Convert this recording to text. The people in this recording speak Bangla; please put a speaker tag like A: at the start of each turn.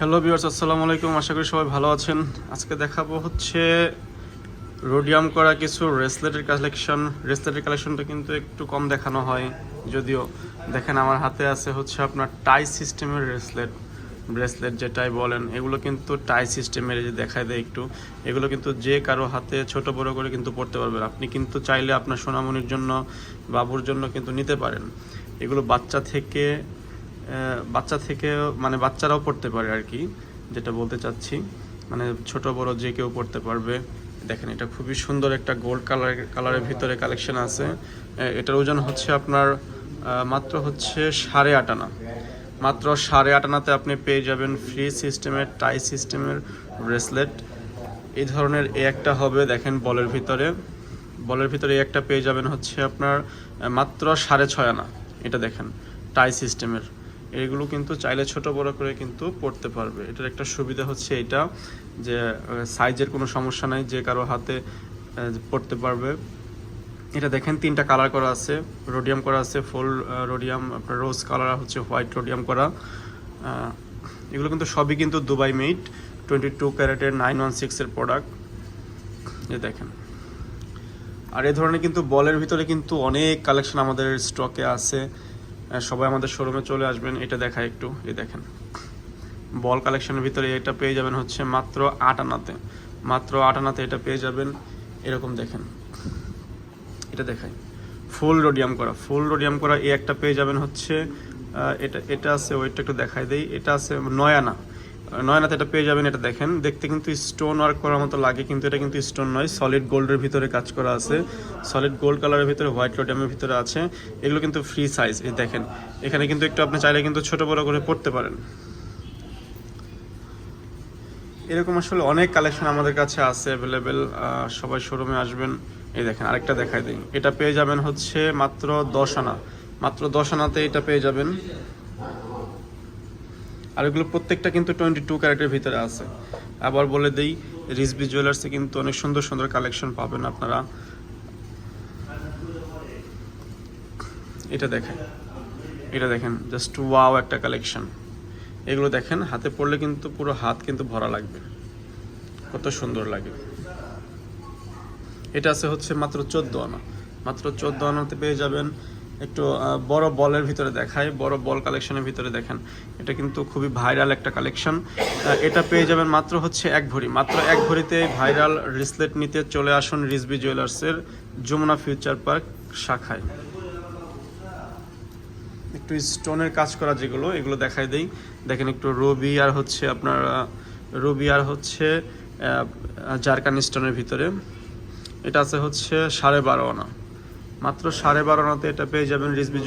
A: হ্যালো ভিউয়ার্স আসসালামু আলাইকুম। আশা করি সবাই ভালো আছেন। আজকে দেখাবো হচ্ছে রোডিয়াম করা কিছু রেসলেটের কালেকশন রেসলেটের কালেকশনটা কিন্তু একটু কম দেখানো হয়। যদিও দেখেন আমার হাতে আছে হচ্ছে আপনার টাই সিস্টেমের রেসলেট ব্রেসলেট যেটাই বলেন, এগুলো কিন্তু টাই সিস্টেমের যে দেখায় দেয় একটু। এগুলো কিন্তু যে কারও হাতে ছোট বড় করে কিন্তু পড়তে পারবেন। আপনি কিন্তু চাইলে আপনার সোনামণির জন্য, বাবুর জন্য কিন্তু নিতে পারেন। এগুলো বাচ্চা থেকে বাচ্চা থেকে মানে বাচ্চারাও পড়তে পারে আর কি, যেটা বলতে চাচ্ছি। মানে ছোট, বড় যে কেউ পড়তে পারবে। দেখেন, এটা খুবই সুন্দর একটা গোল্ড কালার কালারের ভিতরে কালেকশন আছে। এটার ওজন হচ্ছে আপনার মাত্র হচ্ছে সাড়ে আট আনা। মাত্র সাড়ে আট আনাতে আপনি পেয়ে যাবেন ফ্রি সিস্টেমের টাই সিস্টেমের ব্রেসলেট এই ধরনের এ একটা হবে, দেখেন, বলের ভিতরে। বলের ভিতরে একটা পেয়ে যাবেন হচ্ছে আপনার মাত্র সাড়ে ছয় আনা। এটা দেখেন টাই সিস্টেমের এগুলো কিন্তু চাইলে ছোট বড় করে কিন্তু পড়তে পারবে। এটার একটা সুবিধা হচ্ছে এটা, যে সাইজের কোনো সমস্যা নাই, যে কারও হাতে পড়তে পারবে। এটা দেখেন, তিনটা কালার করা আছে রোডিয়াম করা আছে ফুল রোডিয়াম আপনার রোজ কালার হচ্ছে হোয়াইট রোডিয়াম করা। এগুলো কিন্তু সবই কিন্তু দুবাই মেড টোয়েন্টি টু ক্যারেটের নাইন ওয়ান সিক্সের প্রোডাক্ট এ দেখেন। আর এ ধরনের কিন্তু বলের ভিতরে কিন্তু অনেক কালেকশন আমাদের স্টকে আছে। সবাই আমাদের শোরুমে চলে আসবেন। এটা দেখা একটু, এই দেখেন। বল কালেকশনের ভিতরে এটা পেয়ে যাবেন হচ্ছে মাত্র আট আনাতে মাত্র আট আনাতে এটা পেয়ে যাবেন, এরকম দেখেন। এটা দেখাই। ফুল রোডিয়াম করা ফুল রোডিয়াম করা, এই একটা পেয়ে যাবেন হচ্ছে এটা এটা আছে, ওইটা একটু দেখাই দেই। এটা আছে নয়ানা। নয়নাতে এটা পেয়ে যাবেন, এটা দেখেন। দেখতে কিন্তু স্টোন ওয়ার্ক করার মতো লাগে, কিন্তু এটা কিন্তু স্টোন নয় সলিড গোল্ডের ভিতরে কাজ করা আছে। সলিড গোল্ড কালারের ভিতরে হোয়াইট রোডিয়ামের ভিতরে আছে। এগুলো কিন্তু ফ্রি সাইজ এই দেখেন। এখানে কিন্তু একটু আপনি চাইলে কিন্তু ছোট বড় করে পড়তে পারেন। এরকম আসলে অনেক কালেকশন আমাদের কাছে আছে অ্যাভেলেবেল সবাই শোরুমে আসবেন। এই দেখেন, আরেকটা দেখাই দিই। এটা পেয়ে যাবেন হচ্ছে মাত্র দশ আনা। মাত্র দশ আনাতে এটা পেয়ে যাবেন। আর এগুলো প্রত্যেকটা কিন্তু টোয়েন্টি টু ক্যারেটের ভিতরে আছে। আবার বলে দেই রিসবি জুয়েলার্সে কিন্তু অনেক সুন্দর সুন্দর কালেকশন পাবেন আপনারা। এটা দেখেন এটা দেখেন জাস্ট ওয়াও একটা কালেকশন এগুলো দেখেন, হাতে পড়লে কিন্তু পুরো হাত কিন্তু ভরা লাগবে। কত সুন্দর লাগে। এটা আছে হচ্ছে মাত্র চোদ্দ আনা। মাত্র চোদ্দ আনাতে পেয়ে যাবেন একটু বড় বলের ভিতরে দেখায় বড় বল কালেকশনের ভিতরে দেখেন। এটা কিন্তু খুবই ভাইরাল একটা কালেকশন এটা পেয়ে যাবেন মাত্র হচ্ছে এক ভরি। মাত্র এক ভরিতে ভাইরাল রিসলেট নিতে চলে আসুন রিসবি জুয়েলার্সের যমুনা ফিউচার পার্ক শাখায়। একটু স্টোনের কাজ করা যেগুলো, এগুলো দেখাই দেই। দেখেন একটু রবি আর হচ্ছে আপনার রবি আর হচ্ছে জারকান স্টোনের ভিতরে। এটা আছে হচ্ছে সাড়ে বারো আনা। মাত্র সাড়ে বারো নাতে এটা পেয়ে যাবেন রিসবি